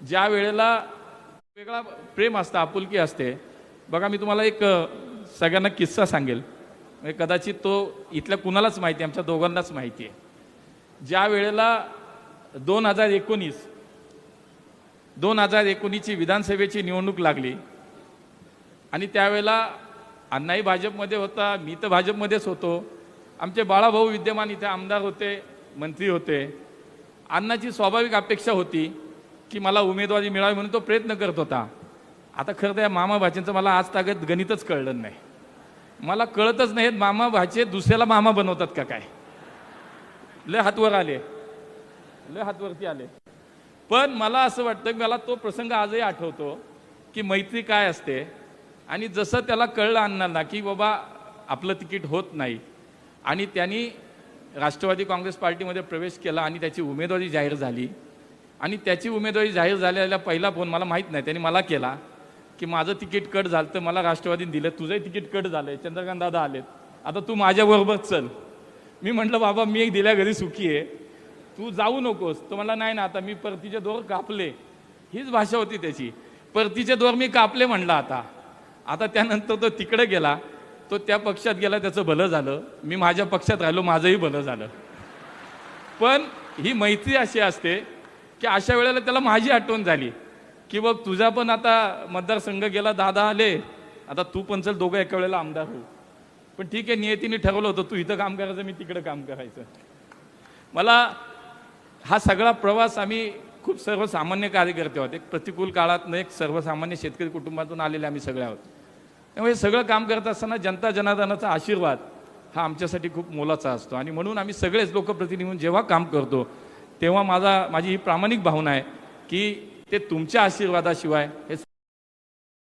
ज्या वेळेला वेगळा प्रेम असतं आपुलकी असते बघा मी तुम्हाला एक सगळ्यांना किस्सा सांगेल. म्हणजे कदाचित तो इथल्या कुणालाच माहिती आहे, आमच्या दोघांनाच माहिती आहे. ज्या वेळेला दोन हजार एकोणीस दोन हजार एकोणीसची विधानसभेची निवडणूक लागली आणि त्यावेळेला अण्णाही भाजपमध्ये होता मी तर भाजपमध्येच होतो. आमचे बाळाभाऊ विद्यमान इथे आमदार होते मंत्री होते. अण्णाची स्वाभाविक अपेक्षा होती की मला उमेदवारी मिळावी म्हणून तो प्रयत्न करत होता. आता खरं त्या या मामा भाचेंचं मला आज तागत गणितच कळलं नाही. मला कळतच नाहीत मामा भाचे दुसऱ्याला मामा बनवतात का काय. लय हातवर आले. लय हातवरती आले. पण मला असं वाटतं की मला तो प्रसंग आजही आठवतो की मैत्री काय असते आणि जसं त्याला कळलं अण्णांना की बाबा आपलं तिकीट होत नाही आणि त्यांनी राष्ट्रवादी काँग्रेस पार्टीमध्ये प्रवेश केला आणि त्याची उमेदवारी जाहीर झाली. आणि त्याची उमेदवारी जाहीर झालेला पहिला फोन मला माहीत नाही. त्यांनी मला केला की माझं तिकीट कट झालं तर मला राष्ट्रवादीने दिलं तुझंही तिकीट कट झालंय चंद्रकांत दादा आलेत. आता तू माझ्याबरोबर चल. मी म्हटलं बाबा मी एक दिल्या घरी सुखी आहे. तू जाऊ नकोस. तो म्हणला नाही ना आता मी परतीचे दोर कापले. हीच भाषा होती त्याची. परतीचे दोर मी कापले म्हणला आता. आता त्यानंतर तो तिकडे गेला. तो त्या पक्षात गेला त्याचं भलं झालं. मी माझ्या पक्षात राहिलो माझंही भलं झालं. पण ही मैत्री अशी असते की अशा वेळेला त्याला माझी आठवण झाली. की बघ तुझा पण आता मतदारसंघ गेला दादा आले. आता तू पण चल दोघं एका वेळेला आमदार हो पण ठीक आहे नियतीने ठरवलं होतं तू इथं काम करायचं मी तिकडं काम करायचं. मला हा सगळा प्रवास आम्ही खूप सर्वसामान्य कार्यकर्ते आहोत. एक प्रतिकूल काळात एक सर्वसामान्य शेतकरी कुटुंबातून आलेले आम्ही सगळे आहोत. त्यामुळे हे सगळं काम करत असताना जनता जनार्दनाचा आशीर्वाद हा आमच्यासाठी खूप मोलाचा असतो. आणि म्हणून आम्ही सगळेच लोकप्रतिनिधी म्हणून जेव्हा काम करतो तेव्हा माझा माझी ही प्रामाणिक भावना आहे की ते तुमच्या आशीर्वादाशिवाय हे